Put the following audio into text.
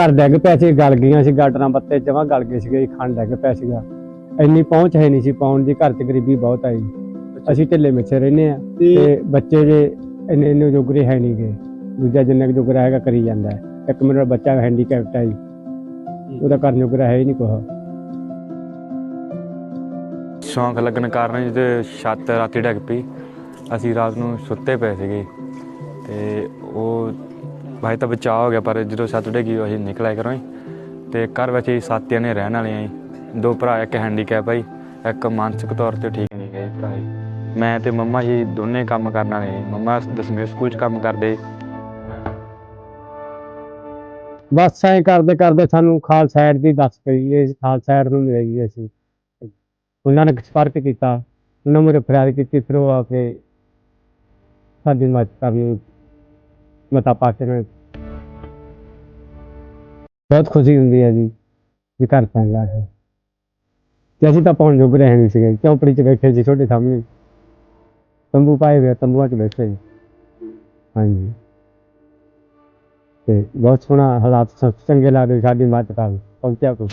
ਘਰ ਡਿੱਗ ਪਿਆ ਸੀ ਗਲ ਗਈਆਂ ਸੀ ਗਾਡਰਾਂ ਬੱਤੇ ਜਮਾਂ ਗਲ ਗਏ ਸੀਗੇ ਖੰਡ ਡਿੱਗ ਪਿਆ ਸੀਗਾ। ਇੰਨੀ ਪਹੁੰਚ ਹੈ ਨਹੀਂ ਸੀ ਪਾਉਣ ਦੀ ਘਰ 'ਚ ਗਰੀਬੀ ਬਹੁਤ ਆਈ। ਅਸੀਂ ਢਿੱਲੇ ਮਿੱਛੇ ਰਹਿੰਦੇ ਆ ਤੇ ਬੱਚੇ ਜੇ ਇੰਨੇ ਇੰਨੇ ਜੋਗਰੇ ਹੈ ਨਹੀਂਗੇ ਦੂਜਾ ਜਿੰਨਾ ਕੁ ਜੋਗਰਾ ਹੈਗਾ ਕਰੀ ਜਾਂਦਾ ਹੈ। ਇੱਕ ਮੇਰਾ ਬੱਚਾ ਹੈਂਡੀਕੈਪਟ ਹੈ ਜੀ। ਉਹਦਾ ਕਰਨ ਜੋਗਰਾ ਹੈ ਹੀ ਨਹੀਂ ਕੁਛ। ਸ਼ੌਂਕ ਲੱਗਣ ਕਾਰਨ ਜਿਹਦੇ ਛੱਤ ਰਾਤੀ ਡਿੱਗ ਪਈ। ਅਸੀਂ ਰਾਤ ਨੂੰ ਸੁੱਤੇ ਪਏ ਸੀਗੇ। ਤੇ ਉਹ ਭਾਈ ਤਾਂ ਬਚਾਅ ਹੋ ਗਿਆ, ਪਰ ਜਦੋਂ ਛੱਤ ਡਿੱਗੀ ਅਸੀਂ ਨਿਕਲਿਆ ਕਰੋ ਤੇ ਘਰ ਵਿੱਚ ਹੀ ਸੱਤ ਜਣੇ ਰਹਿਣ ਵਾਲੇ ਆਂ ਦੋ ਭਰਾ, ਇੱਕ ਹੈਂਡੀਕੈਪ ਆਈ ਇੱਕ ਮਾਨਸਿਕ ਤੌਰ ਤੇ ਠੀਕ ਨਹੀਂ ਗਏ ਭਰਾ ਮੈਂ ਤੇ ਮੰਮਾ ਜੀ ਦੋਨੇ ਕੰਮ ਕਰਨ ਵਾਲੇ ਮੰਮਾ ਦਸਵੇਂ ਸਕੂਲ 'ਚ ਕੰਮ ਕਰਦੇ। ਬਸ ਐਂ ਕਰਦੇ ਕਰਦੇ ਸਾਨੂੰ ਖਾਲਸਾ ਐਡ ਦੀ ਦੱਸ ਪਈ ਇਹ ਖਾਲਸਾ ਨੂੰ ਮਿਲ ਗਈ ਅਸੀਂ। ਉਹਨਾਂ ਨੇ ਸੰਪਰਕ ਕੀਤਾ, ਉਹਨਾਂ ਮੇਰੇ ਫਰਿਆਦ ਕੀਤੀ, ਫਿਰ ਉਹ ਆ ਕੇ ਸਾਡੀ ਮਦਦ ਕਰਨ ਮਤਾ ਪਾ ਕੇ ਨੇ ਬਹੁਤ ਖੁਸ਼ੀ ਹੁੰਦੀ ਹੈ ਜੀ ਵੀ ਘਰ ਪੈਣ ਲੱਗ ਗਿਆ ਤੇ ਅਸੀਂ ਤਾਂ ਪਾਉਣ ਜੋਗ ਰਹੇ ਨਹੀਂ ਸੀਗੇ ਚੌਪੜੀ 'ਚ ਬੈਠੇ ਸੀ ਤੁਹਾਡੇ ਸਾਹਮਣੇ ਤੰਬੂ ਪਾਏ ਹੋਏ ਆ, ਤੰਬੂਆਂ 'ਚ ਬੈਠੇ ਸੀ। ਹਾਂਜੀ ਤੇ ਬਹੁਤ ਸੋਹਣਾ ਹਾਲਾਤ ਸ- ਚੰਗੇ ਲੱਗਦੇ ਸਾਡੀ ਮਦਦ ਕਰ ਪਹੁੰਚਿਆ ਕੋ